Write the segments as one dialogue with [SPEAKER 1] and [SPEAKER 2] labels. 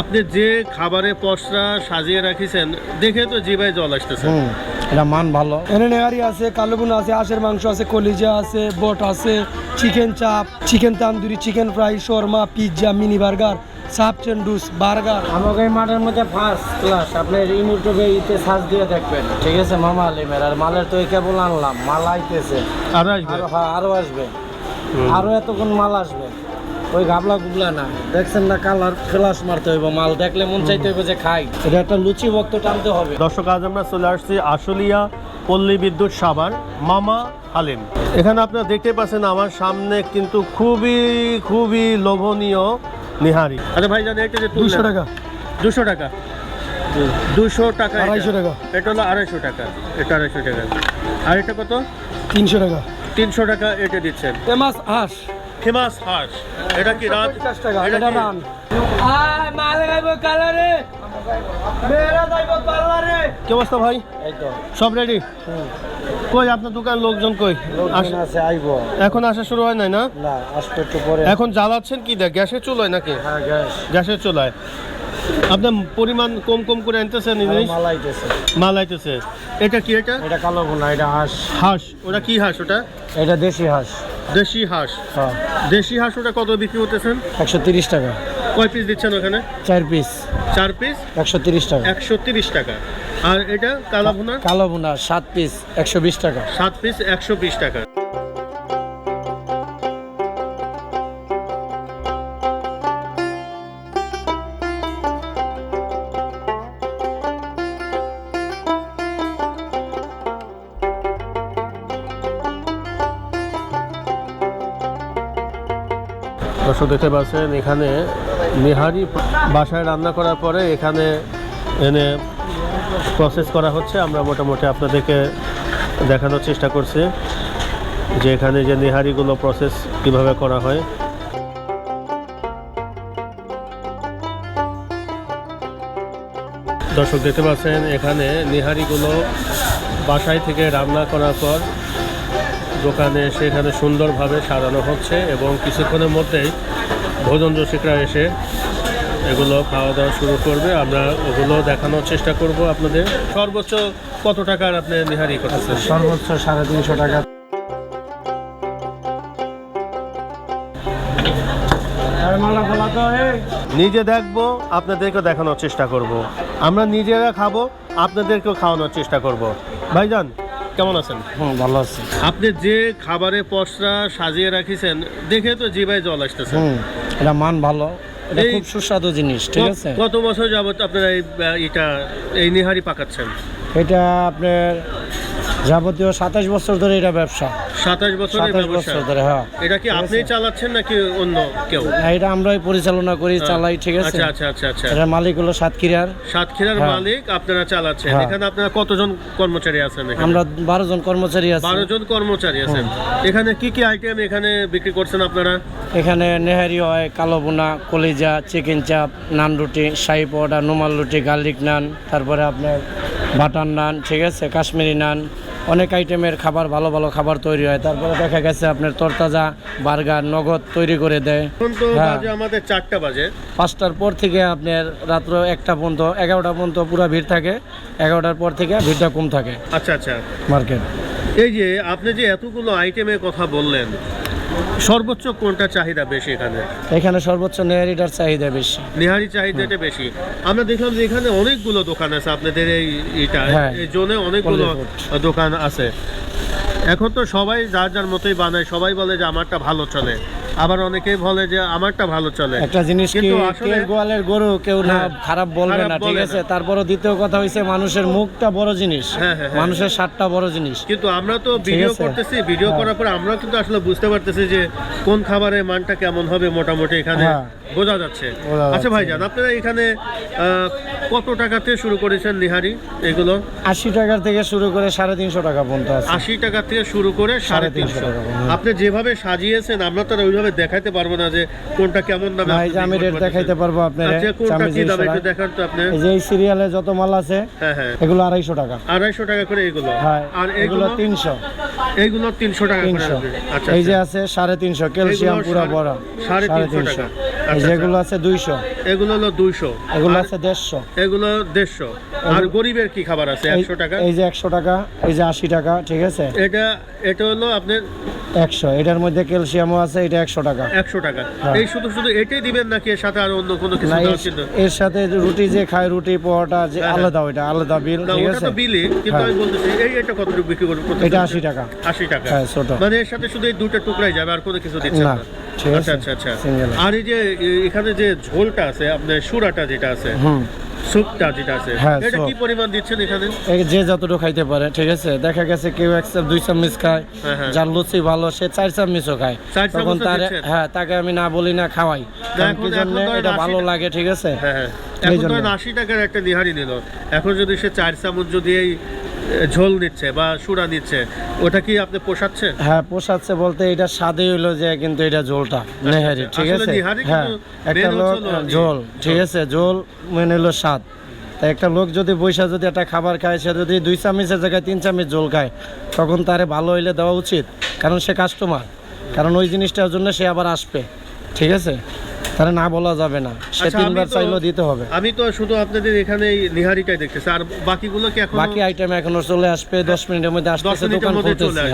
[SPEAKER 1] আপনি যে খাবারে পসরা সাজিয়ে রাখিছেন দেখে তো জিভায় জল আসতেছে।
[SPEAKER 2] হুম এটা মান ভালো।
[SPEAKER 3] এখানে নেহারি আছে কালোগুন আছে আশের মাংস আছে কলিজা আছে বট আছে chicken chaap chicken tandoori chicken fry shawarma pizza mini burger সাপ চেন্ডুস বার্গার।
[SPEAKER 2] আমাকে এই মাঠের মধ্যে ফার্স্ট ক্লাস আপনি ইউটিউবে ইতে সার্চ দিয়ে দেখবেন। ঠিক আছে মামা আলিমের আর মালের তো এই কেবল আনলাম মাল আইতেছে।
[SPEAKER 1] আর আসবে?
[SPEAKER 2] হ্যাঁ আরও আসবে। আরও এতক্ষণ মাল আসবে। ওই গাবলা গুবলা না। দেখছেন না কালার? ফ্লাশ মারতে হইব মাল। দেখলে মন চাইতে হইব যে খাই। এটা একটা লুচি ভক্ত টানতে হবে।
[SPEAKER 1] দর্শক আজ আমরা চলে আসছি আশুলিয়া পল্লী বিদ্যুৎ সাভার মামা হালিম। এখানে আপনারা দেখতে পাচ্ছেন আমার সামনে কিন্তু খুবই খুবই লোভনীয় নিহারি। আচ্ছা ভাই জানেন এটা যে
[SPEAKER 3] দুশো টাকা।
[SPEAKER 1] দুশো টাকা। দুশো টাকা
[SPEAKER 3] আড়াইশো টাকা।
[SPEAKER 1] এটা হলো আড়াইশো টাকা। এটা আড়াইশো টাকা। আর এটা কত?
[SPEAKER 3] তিনশো টাকা।
[SPEAKER 1] তিনশো টাকা এটা দিচ্ছেন।
[SPEAKER 3] ফেমাস হাঁস।
[SPEAKER 1] ফেমাস হাঁস। এটা কি রাত? এটা কি- কি অবস্থা ভাই? সব রেডি কই আপনার দোকান লোকজন কই?
[SPEAKER 2] আছে আইবো।
[SPEAKER 1] এখন আসা শুরু হয় নাই না?
[SPEAKER 2] না আসতে একটু পরে।
[SPEAKER 1] এখন জ্বালাচ্ছেন কি? দেখ গ্যাসের চুলায় নাকি?
[SPEAKER 2] হ্যাঁ গ্যাস।
[SPEAKER 1] গ্যাসের চুলায় আপনার পরিমাণ কম কম করে আনতেছেন এই জিনিস?
[SPEAKER 2] মাল আইতেছে।
[SPEAKER 1] মাল আইতেছে। এটা কি এটা?
[SPEAKER 2] এটা কালো বোনা এটা হাঁস।
[SPEAKER 1] হাঁস। ওটা কি হাঁস ওটা?
[SPEAKER 2] এটা দেশি হাঁস।
[SPEAKER 1] দেশি হাঁস।
[SPEAKER 2] হ্যাঁ।
[SPEAKER 1] দেশি হাঁস ওটা কত বিক্রি করতেছেন?
[SPEAKER 2] একশো তিরিশ টাকা।
[SPEAKER 1] কয় পিস দিচ্ছেন ওখানে?
[SPEAKER 2] চার পিস
[SPEAKER 1] চার পিস
[SPEAKER 2] একশো তিরিশ টাকা।
[SPEAKER 1] একশো তিরিশ টাকা। আর এটা কালা ভুনা
[SPEAKER 2] কালো ভুনা সাত পিস একশো বিশ টাকা।
[SPEAKER 1] সাত পিস একশো বিশ টাকা। দর্শক দেখতে পাচ্ছেন, এখানে নিহারি বাসায় রান্না করার পরে এখানে এনে প্রসেস করা হচ্ছে। আমরা মোটামুটি আপনাদেরকে দেখানোর চেষ্টা করছি যে এখানে যে নিহারিগুলো প্রসেস কীভাবে করা হয়। দর্শক দেখতে পাচ্ছেন, এখানে নিহারিগুলো বাসায় থেকে রান্না করার পর দোকানে সেখানে সুন্দরভাবে সাজানো হচ্ছে এবং কিছুক্ষণের মধ্যেই ভোজন রসিকরা এসে এগুলো খাওয়া দাওয়া শুরু করবে আমরা ওগুলো দেখানোর চেষ্টা করব আপনাদের সর্বোচ্চ কত টাকার আপনি নিহারি করতেছেন
[SPEAKER 2] সর্বোচ্চ সাড়ে তিনশো টাকা
[SPEAKER 1] নিজে দেখব আপনাদেরকে দেখানোর চেষ্টা করব। আমরা নিজেরা খাব আপনাদেরকেও খাওয়ানোর চেষ্টা করব। ভাইজান কেমন আছেন?
[SPEAKER 2] হুম ভালো আছি।
[SPEAKER 1] আপনি যে খাবারে পসরা সাজিয়ে রাখিছেন দেখে তো জিভায় জল আসতেছে।
[SPEAKER 2] হুম এটা মান ভালো। এটা খুব সুস্বাদু জিনিস ঠিক আছে?
[SPEAKER 1] কত বছর যাবত আপনারা এই এটা এই নিহারি পাকাচ্ছেন?
[SPEAKER 2] এটা আপনার যাবতীয় সাতাশ বছর ধরে এটা ব্যবসা।
[SPEAKER 1] সাতাশ বছরের
[SPEAKER 2] সাতাশ বছর ধরে হ্যাঁ।
[SPEAKER 1] এটা কি আপনি চালাচ্ছেন নাকি অন্য কেউ?
[SPEAKER 2] এটা আমরাই পরিচালনা করি চালাই ঠিক আছে।
[SPEAKER 1] আচ্ছা আচ্ছা আচ্ছা আচ্ছা।
[SPEAKER 2] এটা মালিক হলো সাতক্ষীরার।
[SPEAKER 1] সাতক্ষীরার
[SPEAKER 2] হ্যাঁ।
[SPEAKER 1] মালিক আপনারা চালাচ্ছেন।
[SPEAKER 2] হ্যাঁ।
[SPEAKER 1] এখানে আপনারা কতজন কর্মচারী আছেন
[SPEAKER 2] আমরা বারো জন কর্মচারী আছি।
[SPEAKER 1] বারো জন কর্মচারী আছেন। এখানে কি কি আইটেম এখানে বিক্রি করছেন আপনারা?
[SPEAKER 2] এখানে নেহারি হয় কালো বোনা কলিজা চিকেন চাপ নান রুটি শাহি পাউডার নোমাল রুটি গার্লিক নান তারপরে আপনার বাটার নান ঠিক আছে কাশ্মীরি নান অনেক আইটেমের খাবার ভালো ভালো খাবার তৈরি হয়। তারপরে দেখা গেছে আপনার তরতাজা বার্গার নগদ তৈরি করে দেয়। হ্যাঁ।
[SPEAKER 1] আমাদের চারটা বাজে।
[SPEAKER 2] পাঁচটার পর থেকে আপনার রাত্র একটা পর্যন্ত এগারোটা পর্যন্ত পুরো ভিড় থাকে। এগারোটার পর থেকে ভিড়টা কম থাকে।
[SPEAKER 1] আচ্ছা আচ্ছা।
[SPEAKER 2] মার্কেট।
[SPEAKER 1] এই যে আপনি যে এতগুলো আইটেমের কথা বললেন সর্বোচ্চ কোনটা চাহিদা বেশি এখানে?
[SPEAKER 2] এখানে সর্বোচ্চ নেহারিটার চাহিদা বেশি।
[SPEAKER 1] নেহারি চাহিদাটা বেশি। আমরা দেখলাম যে এখানে অনেকগুলো দোকান আছে আপনাদের এই এটা
[SPEAKER 2] হ্যাঁ।
[SPEAKER 1] এই জোনে অনেকগুলো দোকান আছে। এখন তো সবাই যার যার মতোই বানায় সবাই বলে যে আমারটা ভালো চলে। আবার অনেকেই বলে যে আমারটা ভালো চলে
[SPEAKER 2] একটা জিনিস কি
[SPEAKER 1] কিন্তু আসলে-
[SPEAKER 2] কেউ গোয়ালের গরু কেউ না
[SPEAKER 1] হ্যাঁ,
[SPEAKER 2] খারাপ বলবে না ঠিক আছে
[SPEAKER 1] না।
[SPEAKER 2] তারপরও দ্বিতীয় কথা হইছে মানুষের মুখটা বড় জিনিস
[SPEAKER 1] হ্যাঁ, হ্যাঁ।
[SPEAKER 2] মানুষের স্বাদটা বড় জিনিস
[SPEAKER 1] কিন্তু আমরা তো ভিডিও করতেছি ভিডিও। করার পর আমরা কিন্তু আসলে বুঝতে পারতেছি যে কোন খাবারের মানটা কেমন হবে মোটামুটি এখানে। বোঝা যাচ্ছে আচ্ছা। ভাইজান আপনারা এখানে কত থেকে শুরু করেছেন নিহারি এগুলো
[SPEAKER 2] আশি টাকা থেকে শুরু করে সাড়ে তিনশো টাকা পর্যন্ত আছে
[SPEAKER 1] আশি টাকা থেকে শুরু করে সাড়ে তিনশো
[SPEAKER 2] টাকা,
[SPEAKER 1] আপনি যেভাবে সাজিয়েছেন আমরা তো আর ওইভাবে দেখাইতে পারব না যে কোনটা কেমন দামে
[SPEAKER 2] যে আমি রেট। দেখাইতে পারব আপনার
[SPEAKER 1] আচ্ছা কোনটা কি দাম একটু দেখান তো আপনি।
[SPEAKER 2] এই যে এই সিরিয়ালে যত মাল আছে
[SPEAKER 1] হ্যাঁ হ্যাঁ।
[SPEAKER 2] এগুলো আড়াইশো টাকা।
[SPEAKER 1] আড়াইশো টাকা করে এগুলো।
[SPEAKER 2] হ্যাঁ
[SPEAKER 1] আর
[SPEAKER 2] এগুলো
[SPEAKER 1] এগুলো
[SPEAKER 2] তিনশো।
[SPEAKER 1] এইগুলো তিনশো টাকা করে আচ্ছা
[SPEAKER 2] এই যে
[SPEAKER 1] আচ্ছা।
[SPEAKER 2] আছে সাড়ে তিনশো ক্যালসিয়াম পুরো বড়।
[SPEAKER 1] সাড়ে তিনশো টাকা। আচ্ছা,
[SPEAKER 2] যেগুলো আছে দুইশো।
[SPEAKER 1] এগুলো হলো দুইশো।
[SPEAKER 2] এগুলো আছে দেড়শো।
[SPEAKER 1] এগুলো দেড়শো। আর গরিবের কি খাবার আছে? একশো টাকা?
[SPEAKER 2] এই যে একশো টাকা এই যে আশি টাকা ঠিক আছে?
[SPEAKER 1] এটা এটা হলো আপনার
[SPEAKER 2] একশো। এটার মধ্যে ক্যালসিয়ামও আছে এটা একশো টাকা।
[SPEAKER 1] একশো টাকা।
[SPEAKER 2] হ্যাঁ।
[SPEAKER 1] এই শুধু শুধু এটাই দিবেন নাকি এর সাথে আর অন্য কোনো কিছু
[SPEAKER 2] এর- সাথে রুটি যে খায় রুটি পোহাটা যে
[SPEAKER 1] হ্যাঁ, হ্যাঁ।
[SPEAKER 2] আলাদা ওইটা আলাদা বিল ঠিক আছে?
[SPEAKER 1] বিলি কিন্তু। আমি বলতেছি এই এটা কতটুকু বিক্রি করব
[SPEAKER 2] এটা আশি টাকা।
[SPEAKER 1] আশি টাকা।
[SPEAKER 2] হ্যাঁ, ছোট।
[SPEAKER 1] মানে এর সাথে শুধু এই দুটো টুকরাই যাবে আর কোনো কিছু দিচ্ছে
[SPEAKER 2] না,
[SPEAKER 1] না? আচ্ছা আচ্ছা আচ্ছা। আর এই যে এখানে যে ঝোলটা আছে আপনার সুরাটা যেটা আছে
[SPEAKER 2] হুম।
[SPEAKER 1] স্যুপটা যেটা আছে
[SPEAKER 2] হ্যাঁ,
[SPEAKER 1] এটা কি পরিমাণ দিচ্ছেন এখানে?
[SPEAKER 2] যে যতটুকু খাইতে পারে ঠিক আছে? দেখা গেছে কেউ এক চাপ দুই চামচ খায়
[SPEAKER 1] হ্যাঁ, হ্যাঁ।
[SPEAKER 2] যার লুচি ভালো সে চার চামচও খায়। তখন তার হ্যাঁ তাকে আমি না বলি না খাওয়াই। কারণ কি জন্য এটা ভালো লাগে ঠিক আছে?
[SPEAKER 1] হ্যাঁ হ্যাঁ। এখন। ধরেন আশি টাকার একটা নিহারি নিল। এখন যদি সে চার চামচ যদি এই ঝোল নিচ্ছে বা সুরা নিচ্ছে ওটা কি আপনি পোষাচ্ছে
[SPEAKER 2] হ্যাঁ পোষাচ্ছে বলতে এটা স্বাদে হইল যে কিন্তু এটা ঝোলটা নেহারি
[SPEAKER 1] আচ্ছা।
[SPEAKER 2] ঠিক আছে? হ্যাঁ একটা লোক ঝোল ঠিক আছে ঝোল মেনে হলো স্বাদ। তাই একটা লোক যদি বৈশা যদি একটা খাবার খায় সে যদি দুই চামচের জায়গায় তিন চামচ ঝোল খায় তখন তারে ভালো হইলে দেওয়া উচিত কারণ সে কাস্টমার কারণ ওই জিনিসটার জন্য সে আবার আসবে ঠিক আছে? তাহলে না বলা যাবে না। সে
[SPEAKER 1] আচ্ছা,
[SPEAKER 2] তিনবার চাইলেও দিতে হবে।
[SPEAKER 1] আমি তো শুধু আপনাদের এখানে দেখতেছি। আর বাকিগুলো কি এখন
[SPEAKER 2] বাকি আইটেম এখনও চলে আসবে দশ মিনিটের মধ্যে আসতেছে দোকান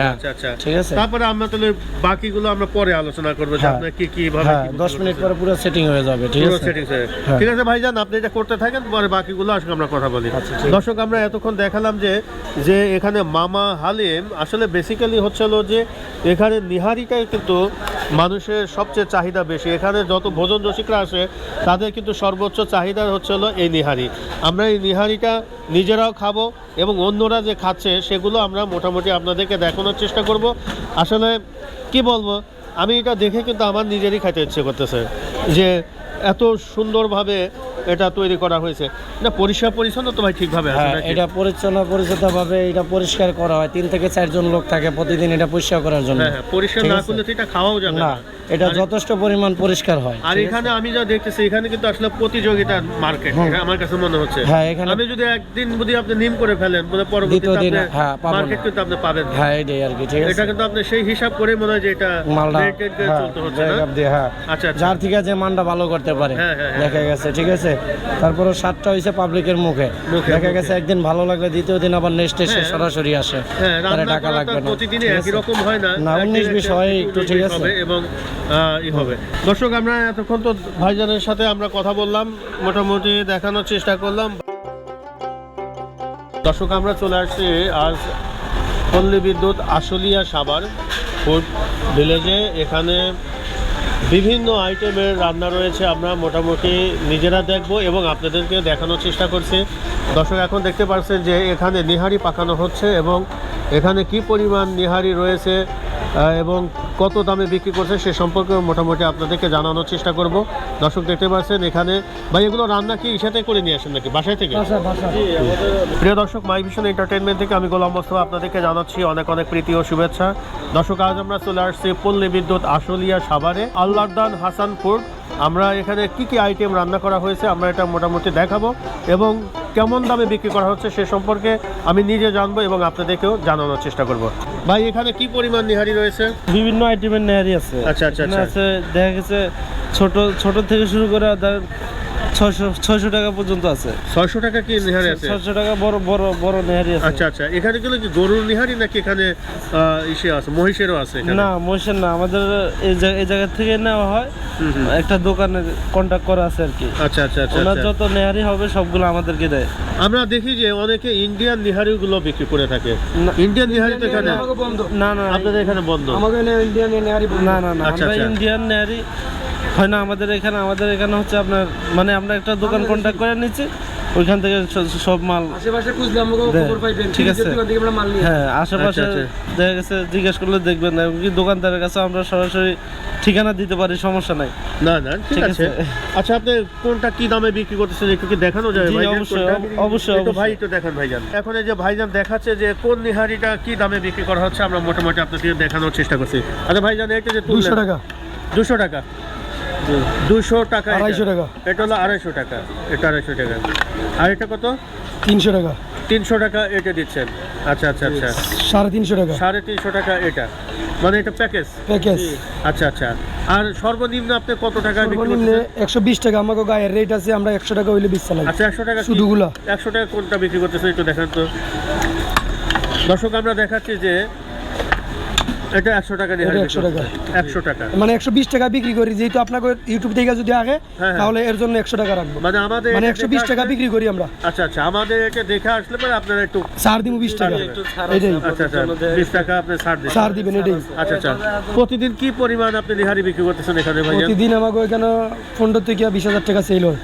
[SPEAKER 2] হ্যাঁ
[SPEAKER 1] আচ্ছা আচ্ছা।
[SPEAKER 2] ঠিক আছে।
[SPEAKER 1] তারপরে আমরা তাহলে বাকিগুলো আমরা পরে আলোচনা করব যে
[SPEAKER 2] হ্যাঁ।
[SPEAKER 1] কি কি ভাবে
[SPEAKER 2] হ্যাঁ
[SPEAKER 1] কি
[SPEAKER 2] দশ মিনিট পরে পুরো সেটিং হয়ে যাবে ঠিক আছে?
[SPEAKER 1] settings হয়ে। ঠিক আছে ভাইজান আপনি এটা করতে থাকেন পরে বাকিগুলো আসলে আমরা কথা বলি।
[SPEAKER 2] আচ্ছা।
[SPEAKER 1] দর্শক আমরা এতক্ষণ দেখালাম যে যে এখানে মামা হালিম আসলে বেসিক্যালি হচ্ছে যে এখানে নিহারিটাই কিন্তু মানুষের সবচেয়ে চাহিদা বেশি। এখানে যত ভোজন রসিকরা আসে তাদের কিন্তু সর্বোচ্চ চাহিদা হচ্ছে হলো এই নিহারি। আমরা এই নিহারিটা নিজেরাও খাব এবং অন্যরা যে খাচ্ছে সেগুলো আমরা মোটামুটি আপনাদেরকে দেখানোর চেষ্টা করব। আসলে কি বলব আমি এটা দেখে কিন্তু আমার নিজেরই খাইতে ইচ্ছে করতেছে যে এত সুন্দরভাবে এটা তৈরি করা হয়েছে। না পরিষ্কার পরিচ্ছন্ন তো ভাই ঠিকভাবে
[SPEAKER 2] হ্যাঁ এটা পরিচ্ছন্ন পরিচ্ছন্ন ভাবে এটা পরিষ্কার করা হয়। তিন থেকে চারজন লোক থাকে প্রতিদিন এটা পরিষ্কার করার জন্য।
[SPEAKER 1] হ্যাঁ হ্যাঁ পরিষ্কার না করলে তো এটা খাওয়াও যাবে
[SPEAKER 2] না। এটা যথেষ্ট পরিমাণ পরিষ্কার হয়।
[SPEAKER 1] আর এখানে আমি যা দেখতেছি এখানে কিন্তু আসলে প্রতিযোগিতার মার্কেট আমার কাছে মনে হচ্ছে।
[SPEAKER 2] হ্যাঁ, এখানে-
[SPEAKER 1] আমি যদি একদিন যদি আপনি নিম করে ফেলেন বলে পরবর্তীতে আপনি
[SPEAKER 2] হ্যাঁ,
[SPEAKER 1] মার্কেট। কিন্তু আপনি পাবেন
[SPEAKER 2] হ্যাঁ এটাই আর কি ঠিক আছে।
[SPEAKER 1] এটা কিন্তু আপনি সেই হিসাব করে মনে হয় যে এটা
[SPEAKER 2] মালটা হ্যাঁ,
[SPEAKER 1] চলতে হচ্ছে না?
[SPEAKER 2] হ্যাঁ।
[SPEAKER 1] আচ্ছা আচ্ছা।
[SPEAKER 2] যার থেকে যে মানটা ভালো করতে পারে
[SPEAKER 1] হ্যাঁ, হ্যাঁ, হ্যাঁ।
[SPEAKER 2] দেখা গেছে ঠিক আছে। তারপরে সাতটা হয়েছে পাবলিকের মুখে। দেখা গেছে একদিন ভালো লাগলে দ্বিতীয় দিন আবার নেক্সট এসে
[SPEAKER 1] হ্যাঁ।
[SPEAKER 2] সরাসরি আসে।
[SPEAKER 1] হ্যাঁ
[SPEAKER 2] টাকা লাগবে না।
[SPEAKER 1] প্রতিদিনই
[SPEAKER 2] ঠিক
[SPEAKER 1] একই রকম হয় না।
[SPEAKER 2] না, 19 বিশ হয়
[SPEAKER 1] একটু
[SPEAKER 2] ঠিক আছে?
[SPEAKER 1] এবং ই হবে। দর্শক, আমরা এতক্ষণ তো ভাইজানের সাথে আমরা কথা বললাম, মোটামুটি দেখানোর চেষ্টা করলাম। দর্শক, আমরা চলে আসছি আজ পল্লী বিদ্যুৎ আশুলিয়া সাবার ফুড ভিলেজে। এখানে বিভিন্ন আইটেমের রান্না রয়েছে, আমরা মোটামুটি নিজেরা দেখব এবং আপনাদেরকে দেখানোর চেষ্টা করছি। দর্শক, এখন দেখতে পাচ্ছেন যে এখানে নিহারি পাকানো হচ্ছে এবং এখানে কি পরিমাণ নিহারি রয়েছে এবং কত দামে বিক্রি করছে সে সম্পর্কে মোটামুটি আপনাদেরকে জানানোর চেষ্টা করব। দর্শক দেখতে পাচ্ছেন এখানে ভাই এগুলো রান্না কি ইসাতে করে নিয়ে আসেন নাকি? বাসায় থেকে। প্রিয় দর্শক মাই ভিশন এন্টারটেনমেন্ট থেকে আমি গোলাম মোস্তফা আপনাদেরকে জানাচ্ছি অনেক অনেক প্রীতি ও শুভেচ্ছা। দর্শক আজ আমরা চলে আসছি পল্লী বিদ্যুৎ আশুলিয়া সাভারে আল্লাহদান হাসানপুর। আমরা এখানে কি কি আইটেম রান্না করা হয়েছে আমরা এটা মোটামুটি দেখাবো এবং কেমন দামে বিক্রি করা হচ্ছে সে সম্পর্কে আমি নিজে জানব এবং আপনাদেরকেও জানানোর চেষ্টা করব। ভাই এখানে কি পরিমাণ নিহারি রয়েছে
[SPEAKER 4] বিভিন্ন আইটেমের নিহারি আছে
[SPEAKER 1] আচ্ছা, আচ্ছা, আচ্ছা।
[SPEAKER 4] আছে দেখা গেছে ছোট ছোট থেকে শুরু করে ছয়শো ছয়শো টাকা পর্যন্ত আছে।
[SPEAKER 1] ছয়শো টাকা কি নিহারি আছে?
[SPEAKER 4] ছয়শো টাকা বড় বড় বড় নেহারি আছে।
[SPEAKER 1] আচ্ছা আচ্ছা। এখানে গেলে কি গরুর নিহারি নাকি এখানে ইসে আছে মহিষেরও আছে
[SPEAKER 4] না মহিষের না। আমাদের এই জায়গা- থেকে নেওয়া হয়। একটা দোকানে কন্ট্যাক্ট করা আছে আর কি।
[SPEAKER 1] আচ্ছা আচ্ছা আচ্ছা
[SPEAKER 4] ওনার
[SPEAKER 1] আচ্ছা।
[SPEAKER 4] যত নেহারি হবে সবগুলো আমাদেরকে দেয়।
[SPEAKER 1] আমরা দেখি যে অনেকে ইন্ডিয়ান নিহারি গুলো বিক্রি করে থাকে। ইন্ডিয়ান নিহারি তো এখানে
[SPEAKER 3] বন্ধ।
[SPEAKER 4] না না
[SPEAKER 1] আপনাদের এখানে বন্ধ?
[SPEAKER 3] আমাকে ইন্ডিয়ান নেহারি
[SPEAKER 4] না না না
[SPEAKER 1] আচ্ছা,
[SPEAKER 4] আমরা
[SPEAKER 1] আচ্ছা।
[SPEAKER 4] ইন্ডিয়ান নেহারি হয় না আমাদের এখানে আমাদের এখানে হচ্ছে আপনার মানে আমরা একটা দোকান কন্ট্যাক্ট করে নিচ্ছি ওইখান থেকে সব মাল
[SPEAKER 3] আশেপাশে খুঁজলে খবর পাইবেন
[SPEAKER 4] ঠিক আছে।
[SPEAKER 3] দোকান থেকে আমরা মাল নিয়ে
[SPEAKER 4] হ্যাঁ আশেপাশে
[SPEAKER 1] আচ্ছা,
[SPEAKER 4] দেখা গেছে জিজ্ঞেস করলে দেখবেন না এমনকি দোকানদারের কাছে আমরা সরাসরি ঠিকানা দিতে পারি সমস্যা নাই।
[SPEAKER 1] না না ঠিক আছে। আচ্ছা আপনি কোনটা কি দামে বিক্রি করতেছেন একটু কি দেখানো যাবে
[SPEAKER 4] জি,
[SPEAKER 1] ভাইজান
[SPEAKER 4] অবশ্যই, অবশ্যই,
[SPEAKER 1] একটু ভাই। একটু দেখান ভাইজান। এখন এই যে ভাইজান দেখাচ্ছে যে কোন নিহারিটা কি দামে বিক্রি করা হচ্ছে আমরা মোটামুটি আপনাদের দেখানোর চেষ্টা করছি। আচ্ছা ভাইজান এটা যে
[SPEAKER 3] দুশো
[SPEAKER 1] তুললেন
[SPEAKER 3] টাকা।
[SPEAKER 1] দুশো টাকা। দুশো টাকা
[SPEAKER 3] আড়াইশো টাকা।
[SPEAKER 1] এটা হলো আড়াইশো টাকা। এটা আড়াইশো টাকা। আর এটা কত?
[SPEAKER 3] তিনশো টাকা।
[SPEAKER 1] তিনশো টাকা এটা দিচ্ছেন। আচ্ছা আচ্ছা আচ্ছা।
[SPEAKER 3] সাড়ে তিনশো টাকা।
[SPEAKER 1] সাড়ে তিনশো টাকা এটা। মানে এটা প্যাকেজ?
[SPEAKER 3] প্যাকেজ।
[SPEAKER 1] আচ্ছা আচ্ছা। আর সর্বনিম্ন আপনি কত টাকা
[SPEAKER 3] সর্বনিম্ন একশো বিশ টাকা। আমাকে গায়ের রেট আছে আমরা একশো টাকা হইলে বিশ চালাই
[SPEAKER 1] আচ্ছা একশো টাকা
[SPEAKER 3] শুধুগুলা?
[SPEAKER 1] একশো টাকা কোনটা বিক্রি করতেছেন? একটু দেখান তো। দর্শক আমরা দেখাচ্ছি যে এটা একশো টাকা নিয়ে
[SPEAKER 3] 100 টাকা।
[SPEAKER 1] একশো টাকা।
[SPEAKER 3] মানে একশো বিশ টাকা বিক্রি করি যেহেতু আপনাকে ইউটিউব থেকে যদি আগে
[SPEAKER 1] হ্যাঁ।
[SPEAKER 3] তাহলে এর জন্য একশো টাকা রাখব।
[SPEAKER 1] মানে আমাদের
[SPEAKER 3] মানে
[SPEAKER 1] এটা
[SPEAKER 3] একশো বিশ
[SPEAKER 1] দেখে
[SPEAKER 3] টাকা বিক্রি করি আমরা।
[SPEAKER 1] আচ্ছা আচ্ছা আমাদের এটা দেখে আসলে পরে আপনারা একটু
[SPEAKER 3] সার দিব বিশ টাকা। এটাই
[SPEAKER 1] আচ্ছা আচ্ছা বিশ টাকা আপনি ছাড় দিন
[SPEAKER 3] সার দিবেন এটাই।
[SPEAKER 1] আচ্ছা আচ্ছা প্রতিদিন কি পরিমাণ আপনি নিহারি বিক্রি করতেছেন এখানে ভাইয়া?
[SPEAKER 3] প্রতিদিন আমাকে ওইখানে পনেরো থেকে বিশ হাজার টাকা সেল হয়।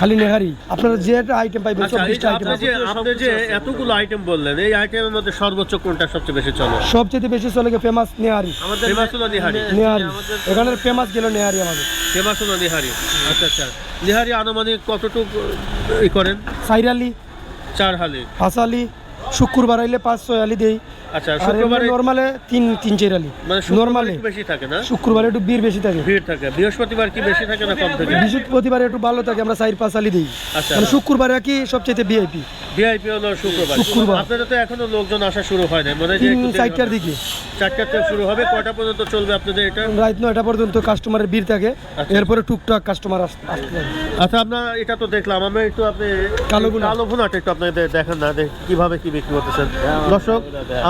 [SPEAKER 3] খালি নেহারি আপনারা যে আইটেম পাইবেন
[SPEAKER 1] আচ্ছা
[SPEAKER 3] চব্বিশটা আইটেম
[SPEAKER 1] আপনি যে আপনি যে এতগুলো আইটেম বললেন এই আইটেমের মধ্যে সর্বোচ্চ কোনটা সবচেয়ে বেশি চলে?
[SPEAKER 3] সবচেয়ে বেশি চলে গিয়ে ফেমাস নেহারি।
[SPEAKER 1] ফেমাস হলো নিহারি।
[SPEAKER 3] নেহারি। এখানের ফেমাস গেল নেহারি আমাদের।
[SPEAKER 1] ফেমাস হলো নেহারি। আচ্ছা আচ্ছা। নেহারি আনুমানিক কতটুকু ই করেন?
[SPEAKER 3] সাইরালি
[SPEAKER 1] চার হালি।
[SPEAKER 3] হাসালি শুক্রবার আইলে পাঁচ ছয় আলি দেই।
[SPEAKER 1] আচ্ছা শুক্রবারে
[SPEAKER 3] নর্মালে তিন তিন চার
[SPEAKER 1] মানে শুক্রবারে একটু বেশি থাকে না?
[SPEAKER 3] শুক্রবারে একটু বীর বেশি থাকে।
[SPEAKER 1] ভিড় থাকে। বৃহস্পতিবার কি বেশি থাকে না কম থাকে?
[SPEAKER 3] বৃহস্পতিবারে একটু ভালো থাকে আমরা চার পাঁচ আলি দিই।
[SPEAKER 1] আচ্ছা।
[SPEAKER 3] মানে শুক্রবারে কি সবচেয়ে ভিআইপি
[SPEAKER 1] ভিআইপি হলো শুক্রবার।
[SPEAKER 3] শুক্রবার।
[SPEAKER 1] আপনাদের তো এখনও লোকজন আসা শুরু হয় না মানে যে
[SPEAKER 3] চারটার দিকে।
[SPEAKER 1] চারটার থেকে শুরু হবে। কয়টা পর্যন্ত চলবে আপনাদের এটা?
[SPEAKER 3] রাত নয়টা পর্যন্ত কাস্টমারের ভিড় থাকে।
[SPEAKER 1] আচ্ছা।
[SPEAKER 3] এরপরে টুকটাক কাস্টমার আসতে আসতে
[SPEAKER 1] আচ্ছা আমরা এটা তো দেখলাম। আমরা একটু আপনি
[SPEAKER 3] কালো
[SPEAKER 1] কালো ভুনাটা একটু আপনাদের দেখেন না কীভাবে কি বিক্রি করতেছেন। দর্শক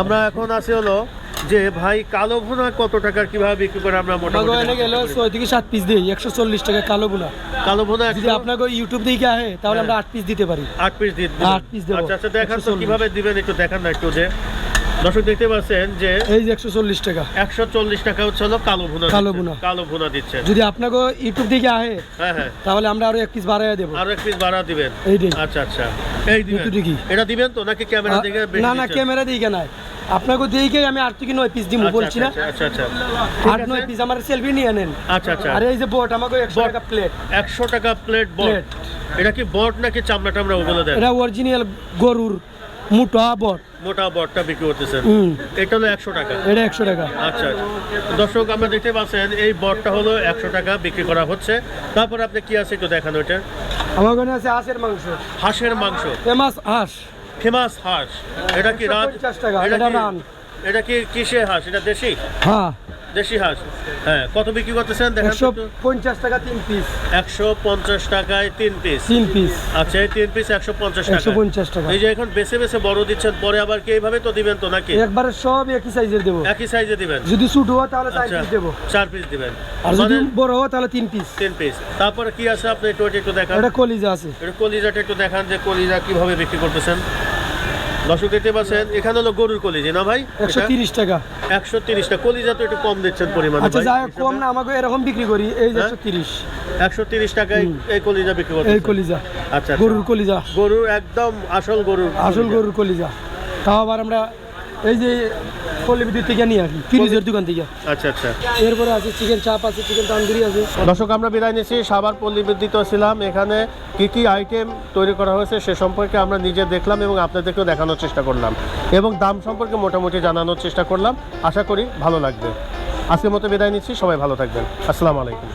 [SPEAKER 1] আমরা এখন আছি হলো যে ভাই কালো ভুনা কত টাকার কীভাবে বিক্রি করে আমরা মোটামুটি
[SPEAKER 3] গেলে ছয় থেকে সাত পিস দিই একশো চল্লিশ টাকা কালো বুনা
[SPEAKER 1] কালো ভুনা
[SPEAKER 3] যদি আপনাকে ইউটিউব দিকে আহে তাহলে আমরা আট পিস দিতে পারি।
[SPEAKER 1] আট পিস দিবেন।
[SPEAKER 3] আট piece দেবো।
[SPEAKER 1] আচ্ছা আচ্ছা দেখান তো
[SPEAKER 3] 140
[SPEAKER 1] কীভাবে দিবেন একটু দেখান না একটু যে। দর্শক দেখতে পাচ্ছেন যে
[SPEAKER 3] এই যে একশো চল্লিশ টাকা।
[SPEAKER 1] একশো চল্লিশ টাকা হচ্ছে হলো কালো ভুনা
[SPEAKER 3] কালো ভুনা।
[SPEAKER 1] কালো ভুনা দিচ্ছেন।
[SPEAKER 3] যদি আপনাকে ইউটিউব দিকে আহে
[SPEAKER 1] হ্যাঁ হ্যাঁ।
[SPEAKER 3] তাহলে আমরা আরও এক পিস বাড়াইয়া দেবো।
[SPEAKER 1] আরও এক পিস ভাড়া দিবেন?
[SPEAKER 3] এইটাই
[SPEAKER 1] আচ্ছা আচ্ছা। এই দিবেন। এটা দিবেন তো নাকি ক্যামেরা দিকে
[SPEAKER 3] না না ক্যামেরা দিকে নাই। আপনাকে দিকে আমি আট থেকে নয় পিস দিব
[SPEAKER 1] আচ্ছা,
[SPEAKER 3] বলছি না।
[SPEAKER 1] আচ্ছা আচ্ছা আচ্ছা।
[SPEAKER 3] আট নয় পিস আমার সেলফি নিয়ে নেন।
[SPEAKER 1] আচ্ছা আচ্ছা।
[SPEAKER 3] আর এই যে বোট আমাকে একশো। টাকা প্লেট
[SPEAKER 1] একশো টাকা প্লেট বট এটা কি বট নাকি চামড়া টামড়া ওগুলো দেন?
[SPEAKER 3] এটা অরিজিনাল গরুর। মোটা বট।
[SPEAKER 1] মোটা বটটা বিক্রি করতেছেন। এটা হলো একশো টাকা।
[SPEAKER 3] এটা একশো টাকা।
[SPEAKER 1] আচ্ছা আচ্ছা। দর্শক আমরা দেখতে পাচ্ছেন এই বটটা হলো একশো টাকা বিক্রি করা হচ্ছে। তারপর আপনি কি আছে একটু দেখানো এটা
[SPEAKER 3] আমার ওখানে আছে হাঁসের মাংস।
[SPEAKER 1] হাঁসের মাংস।
[SPEAKER 3] ফেমাস হাঁস।
[SPEAKER 1] ফেমাস হাঁস। এটা কি রাত
[SPEAKER 3] 150 টাকা,
[SPEAKER 1] এটা
[SPEAKER 3] এটা
[SPEAKER 1] কি-
[SPEAKER 3] রান।
[SPEAKER 1] এটা কি কিসের হাঁস? এটা দেশি?
[SPEAKER 3] হ্যাঁ।
[SPEAKER 1] দেশি হাঁস। হ্যাঁ কত বিক্রি করতেছেন? দেখেন
[SPEAKER 3] একশো পঞ্চাশ টাকা তিন পিস
[SPEAKER 1] একশো পঞ্চাশ টাকায় তিন পিস
[SPEAKER 3] তিন পিস
[SPEAKER 1] আচ্ছা এই তিন পিস একশো পঞ্চাশ টাকা
[SPEAKER 3] একশো পঞ্চাশ টাকা।
[SPEAKER 1] এই যে এখন বেছে বেছে বড় দিচ্ছেন পরে আবার কি এইভাবে তো দিবেন তো নাকি?
[SPEAKER 3] একবারে সব একই সাইজের দেবো।
[SPEAKER 1] একই সাইজে দিবেন।
[SPEAKER 3] যদি ছোট হয় তাহলে চার
[SPEAKER 1] আচ্ছা
[SPEAKER 3] পিস দেবো।
[SPEAKER 1] চার পিস দিবেন।
[SPEAKER 3] আর যদি
[SPEAKER 1] মানে
[SPEAKER 3] বড় হয় তাহলে তিন পিস
[SPEAKER 1] তিন পিস তারপরে কি আছে? আপনি একটু একটু দেখান।
[SPEAKER 3] এটা কলিজা আছে।
[SPEAKER 1] একটু কলিজাটা একটু দেখান যে কলিজা কীভাবে বিক্রি করতেছেন। দর্শক দেখতে পাচ্ছেন এখানে হলো গরুর কলিজি না ভাই?
[SPEAKER 3] একশো তিরিশ টাকা।
[SPEAKER 1] একশো তিরিশটা কলিজা তো একটু কম দিচ্ছেন পরিমাণে
[SPEAKER 3] আচ্ছা যাই হোক, কম না আমাকে এরকম বিক্রি করি। এই
[SPEAKER 1] হ্যাঁ?
[SPEAKER 3] একশো তিরিশ।
[SPEAKER 1] একশো তিরিশ টাকায় এই কলিজা বিক্রি করি
[SPEAKER 3] এই কলিজা।
[SPEAKER 1] আচ্ছা আচ্ছা।
[SPEAKER 3] গরুর কলিজা।
[SPEAKER 1] গরুর একদম আসল গরুর
[SPEAKER 3] আসল। গরুর কলিজা। তাও আবার আমরা এই যে পল্লীবিদ্যুৎ থেকে নিয়ে আসি ফ্রিজের দোকান থেকে।
[SPEAKER 1] আচ্ছা আচ্ছা।
[SPEAKER 3] এরপরে আছে চিকেন চাপ আছে চিকেন তান্দুরি আছে।
[SPEAKER 1] দর্শক আমরা বিদায় নিচ্ছি। সাবার পল্লী বিদ্যুৎ ছিলাম। এখানে কি কি আইটেম তৈরি করা হয়েছে সে সম্পর্কে আমরা নিজে দেখলাম এবং আপনাদেরকেও দেখানোর চেষ্টা করলাম। এবং দাম সম্পর্কে মোটামুটি জানানোর চেষ্টা করলাম। আশা করি ভালো লাগবে। আজকের মতো বিদায় নিচ্ছি। সবাই ভালো থাকবেন। আসসালামু আলাইকুম।